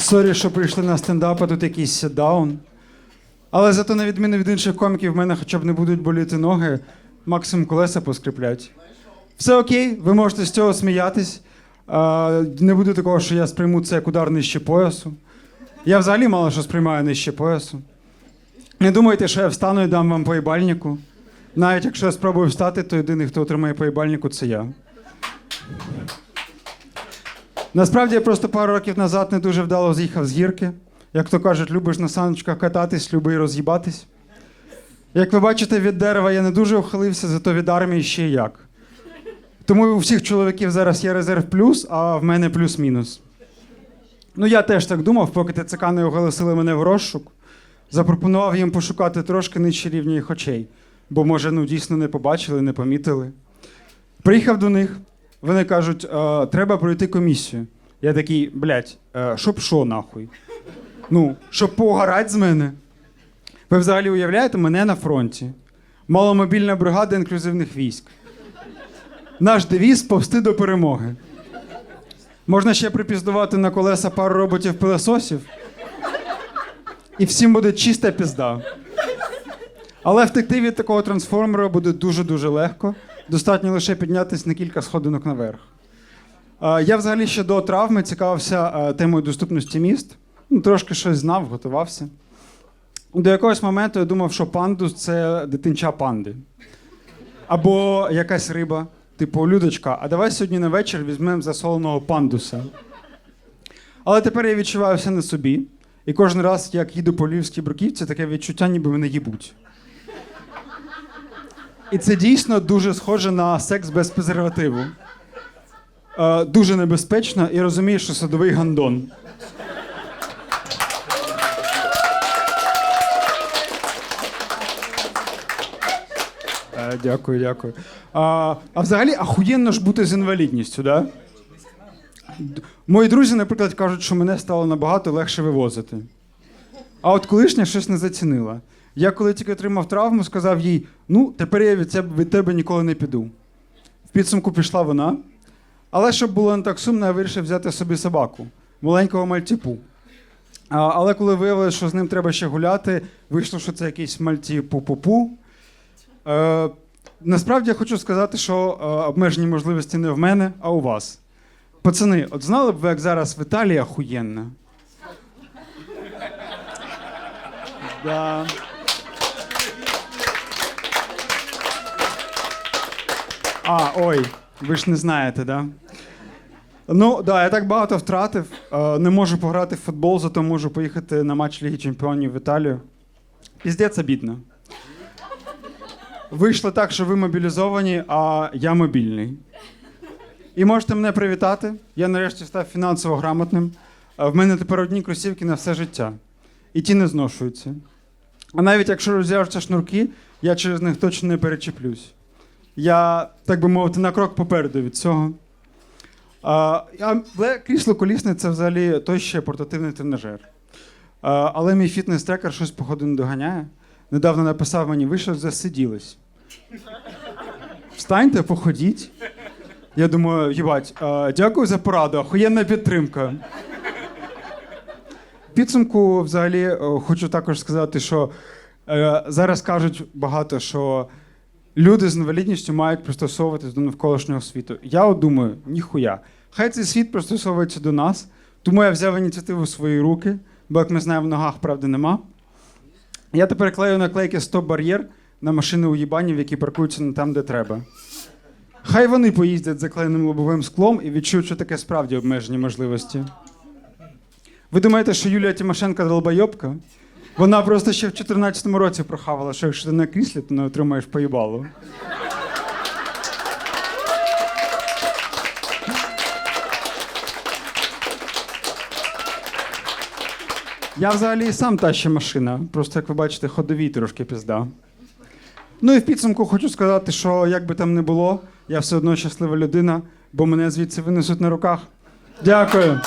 Сорі, що прийшли на стендап, а тут якийсь сетдаун. Але зато, на відміну від інших коміків, в мене хоча б не будуть боліти ноги, максимум колеса поскріплять. Все окей, ви можете з цього сміятись. Не буде такого, що я сприйму це як удар нижче поясу. Я взагалі мало що сприймаю нижче поясу. Не думайте, що я встану і дам вам поїбальнику. Навіть якщо я спробую встати, то єдиний, хто отримає поїбальнику, це я. Насправді я просто пару років назад не дуже вдало з'їхав з гірки. Як то кажуть, любиш на саночках кататись, люби роз'їбатись. Як ви бачите, від дерева я не дуже ухилився, зато від армії ще як. Тому у всіх чоловіків зараз є резерв плюс, а в мене плюс-мінус. Ну, я теж так думав, поки ТЦК не оголосили мене в розшук. Запропонував їм пошукати трошки нижче рівня їх очей, бо, може, ну дійсно не побачили, не помітили. Приїхав до них, вони кажуть, «Е, треба пройти комісію. Я такий, блядь, е, щоб що нахуй? Ну, щоб поугарать з мене. Ви взагалі уявляєте мене на фронті? Маломобільна бригада інклюзивних військ. Наш девіз повсти до перемоги. Можна ще припіздувати на колеса пару роботів-пилососів. І всім буде чиста пізда. Але втекти від такого трансформера буде дуже-дуже легко. Достатньо лише піднятися на кілька сходинок наверх. Я взагалі ще до травми цікавився темою доступності міст. Ну, трошки щось знав, готувався. До якогось моменту я думав, що пандус це дитинча панди. Або якась риба, типу Людочка, а давай сьогодні на вечір візьмемо засоленого пандуса. Але тепер я відчуваю все на собі. І кожен раз, як їду по львівській бруківці, таке відчуття, ніби мене їбуть. І це дійсно дуже схоже на секс без презервативу. Е, дуже небезпечно і розумієш, що садовий гандон. Е, Дякую, дякую. А, а взагалі ахуєнно ж бути з інвалідністю, да? Мої друзі, наприклад, кажуть, що мене стало набагато легше вивозити. А от колишня щось не зацінила. Я коли тільки отримав травму, сказав їй: ну, тепер я від тебе, від тебе ніколи не піду. В підсумку пішла вона. Але щоб було не так сумно, я вирішив взяти собі собаку, маленького мальтіпу. А, але коли виявилося, що з ним треба ще гуляти, вийшло, що це якийсь мальті-пу-пу-пу. Е, насправді я хочу сказати, що е, обмежені можливості не в мене, а у вас. Пацани, от знали б ви, як зараз в Італії охуєнна? Да. А, ой, ви ж не знаєте, да? Ну, да, я так багато втратив. Е, не можу пограти в футбол, зато можу поїхати на матч Ліги Чемпіонів в Італію. Піздець обідно. Вийшло так, що ви мобілізовані, а я мобільний. І можете мене привітати. Я нарешті став фінансово грамотним. Е, В мене тепер одні кросівки на все життя. І ті не зношуються. А навіть якщо розв'яжуться шнурки, я через них точно не перечеплюсь. Я, так би мовити, на крок попереду від цього. Але крісло колісне це взагалі той ще портативний тренажер. А, але мій фітнес-трекер щось, походу, не доганяє. Недавно написав мені, ви що засиділись. Встаньте, походіть. Я думаю, їбать, а, дякую за пораду, охуєнна підтримка. В підсумку, взагалі, е, хочу також сказати, що е, зараз кажуть багато, що люди з інвалідністю мають пристосовуватись до навколишнього світу. Я от думаю, ніхуя. Хай цей світ пристосовується до нас, тому я взяв ініціативу в свої руки, бо, як ми знаємо, в ногах правди нема. Я тепер клею наклейки стоп бар'єр на машини уїбанів, які паркуються не там, де треба. Хай вони поїздять з заклеєним лобовим склом і відчують, що таке справді обмежені можливості. Ви думаєте, що Юлія Тимошенко долбойобка? Вона просто ще в 2014 році прохавала, що якщо ти на кріслі, то не отримаєш поїбалу. Я взагалі і сам та ще машина. Просто, як ви бачите, ходовій трошки пізда. Ну і в підсумку хочу сказати, що як би там не було, я все одно щаслива людина, бо мене звідси винесуть на руках. Дякую.